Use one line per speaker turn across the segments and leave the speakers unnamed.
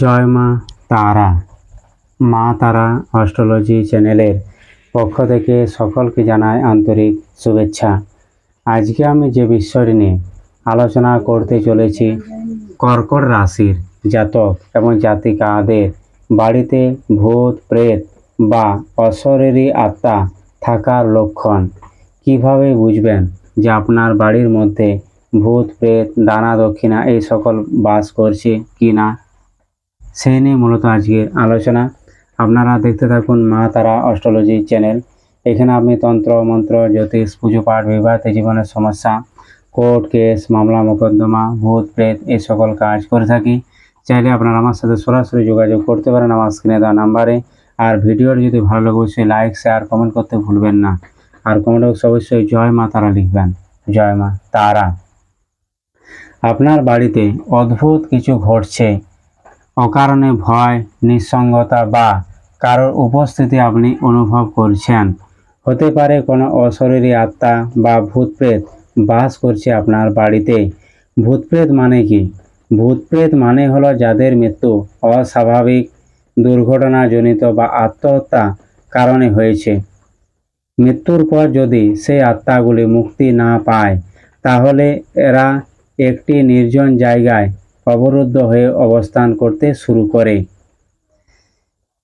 জয় মা তারা। মা তারা অস্ট্রোলজি চ্যানেলের পক্ষ থেকে সকলকে জানাই আন্তরিক শুভেচ্ছা। আজকে আমি যে বিষয়টি নিয়ে আলোচনা করতে চলেছি, কর্কট রাশির জাতক এবং জাতিকাদের বাড়িতে ভূত, প্রেত বা অশরীরী আত্মা থাকার লক্ষণ কীভাবে বুঝবেন যে আপনার বাড়ির মধ্যে ভূত, প্রেত, দানা, দক্ষিণা এই সকল বাস করছে কি না সেই নিয়ে মূলত আজকের আলোচনা। আপনারা দেখতে থাকুন মা তারা অস্ট্রোলজি চ্যানেল। এখানে আপনি তন্ত্র, মন্ত্র, জ্যোতিষ, পুজো পাঠ বিবাহিত জীবনের সমস্যা, কোর্ট কেস, মামলা, মোকদ্দমা, ভূত, প্রেত এই সকল কাজ করে থাকি। চাইলে আপনারা আমার সাথে সরাসরি যোগাযোগ করতে পারেন আমার স্ক্রিনে দেওয়া নাম্বারে। আর ভিডিওটি যদি ভালো লাগে, অবশ্যই লাইক, শেয়ার, কমেন্ট করতে ভুলবেন না। আর কমেন্ট বক্সে অবশ্যই জয় মা তারা লিখবেন। জয় মা তারা। আপনার বাড়িতে অদ্ভুত কিছু ঘটছে। অকারণে ভয়, নিঃসঙ্গতা বা কারোর উপস্থিতি আপনি অনুভব করছেন। হতে পারে কোনো অশরীরী আত্মা বা ভূতপ্রেত বাস করছে আপনার বাড়িতে। ভূতপ্রেত মানে কি? ভূতপ্রেত মানে হলো যাদের মৃত্যু অস্বাভাবিক, দুর্ঘটনাজনিত বা আত্মহত্যা কারণে হয়েছে। মৃত্যুর পর যদি সেই আত্মাগুলি মুক্তি না পায়, তাহলে এরা একটি নির্জন জায়গায় অবরুদ্ধ হয়ে অবস্থান করতে শুরু করে।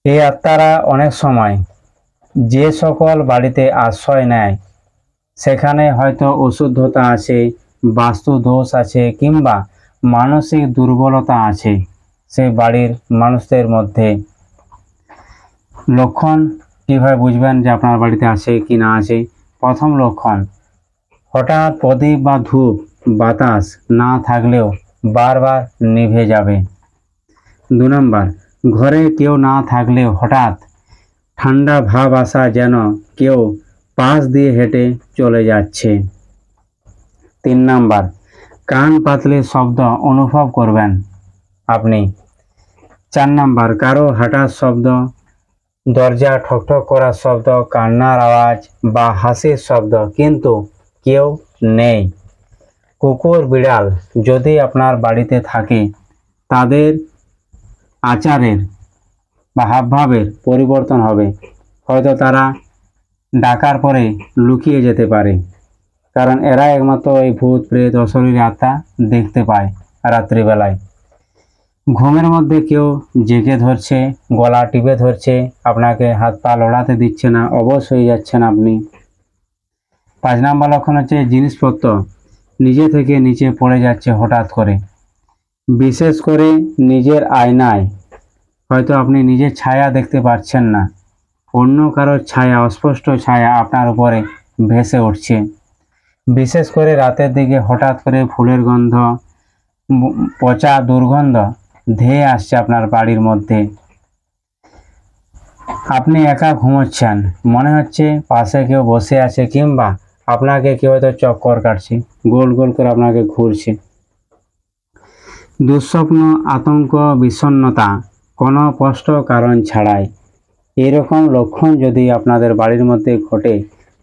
এই আত্মারা অনেক সময় যে সকল বাড়িতে আশ্রয় নেয়, সেখানে হয়তো অশুদ্ধতা আছে বাস্তু দোষ আছে কিংবা মানসিক দুর্বলতা আছে সেই বাড়ির মানুষদের মধ্যে। লক্ষণ কীভাবে বুঝবেন যে আপনার বাড়িতে আছে কি না আছে? প্রথম লক্ষণ, হঠাৎ প্রদীপ বা ধূপ, বাতাস না থাকলেও বারবার নিভে যাবে। দু নম্বর, ঘরে কেউ না থাকলেও হঠাৎ ঠান্ডা ভাব আসা যেন কেউ পাশ দিয়ে হেঁটে চলে যাচ্ছে। তিন নাম্বার, কান পাতলে শব্দ অনুভব করবেন আপনি। চার নাম্বার, কারও হাঁটার শব্দ, দরজা ঠকঠক করার শব্দ, কান্নার আওয়াজ বা হাসির শব্দ কিন্তু কেউ নেই। কুকুর বিড়াল যদি আপনার বাড়িতে থাকে, তাদের আচারের বা হাবভাবের পরিবর্তন হবে। হয়তো তারা ডাকার পরে লুকিয়ে যেতে পারে, কারণ এরা একমাত্র এই ভূত প্রেত অশরীর আত্মা দেখতে পায় রাত্রিবেলায়। ঘুমের মধ্যে কেউ জেগে ধরছে, গলা টিপে ধরছে, আপনাকে হাত পা লড়াতে দিচ্ছে না অবশ হয়ে যাচ্ছেন আপনি। পাঁচ নাম্বার লক্ষণ হচ্ছে জিনিসপত্র। নিজে থেকে নিচে পড়ে যাচ্ছে হঠাৎ করে। বিশেষ করে নিজের আয়নায়। হয়তো আপনি নিজের ছায়া দেখতে পাচ্ছেন না। অন্য কারোর ছায়া, অস্পষ্ট ছায়া আপনার উপরে ভেসে উঠছে। বিশেষ করে রাতের দিকে হঠাৎ করে ফুলের গন্ধ, পচা দুর্গন্ধ ধেয়ে আসছে আপনার বাড়ির মধ্যে। আপনি একা ঘুমোচ্ছেন। মনে হচ্ছে পাশে কেউ বসে আছে কিংবা আপনাকে কেউ হয়তো চক্কর কাটছে, গোল গোল করে আপনাকে ঘুরছে। দুঃস্বপ্ন, আতঙ্ক, বিষণ্ণতা, কোনো স্পষ্ট কারণ ছাড়াই। এরকম লক্ষণ যদি আপনাদের বাড়ির মধ্যে ঘটে,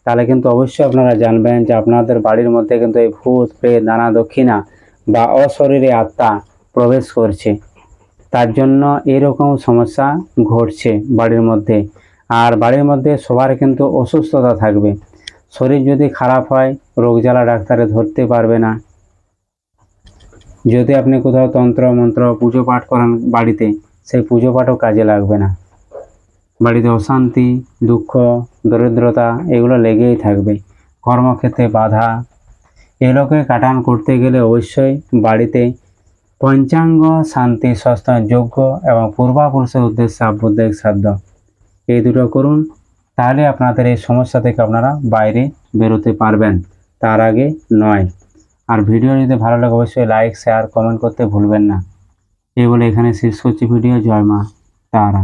তাহলে কিন্তু অবশ্যই আপনারা জানবেন যে আপনাদের বাড়ির মধ্যে কিন্তু এই ভূত, প্রেত, নানা দক্ষিণা বা অশরীরে আত্মা প্রবেশ করছে। তার জন্য এরকম সমস্যা ঘটছে বাড়ির মধ্যে। আর বাড়ির মধ্যে সবার কিন্তু অসুস্থতা থাকবে। শরীর যদি খারাপ হয়, রোগ জ্বালা ডাক্তারে ধরতে পারবে না। যদি আপনি কোথাও তন্ত্র, মন্ত্র, পুজো পাঠ করেন বাড়িতে, সেই পুজো পাঠও কাজে লাগবে না। বাড়িতে অশান্তি, দুঃখ, দরিদ্রতা, এগুলো লেগেই থাকবে। কর্মক্ষেত্রে বাধা এগুলোকে কাটান করতে গেলে অবশ্যই বাড়িতে পঞ্চাঙ্গ শান্তি, সস্তা, যোগ্য এবং পূর্বাপুরুষের উদ্দেশ্যে আবদ্ধেক সাধ্য। এই দুটো করুন তাহলে আপনাদের এই সমস্যা থেকে আপনারা বাইরে বেরোতে পারবেন। তার আগে নয়। আর ভিডিও যদি ভালো লাগে, অবশ্যই লাইক শেয়ার কমেন্ট করতে ভুলবেন না। এই বলে এখানে শেষ করছি ভিডিও। জয় মা তারা।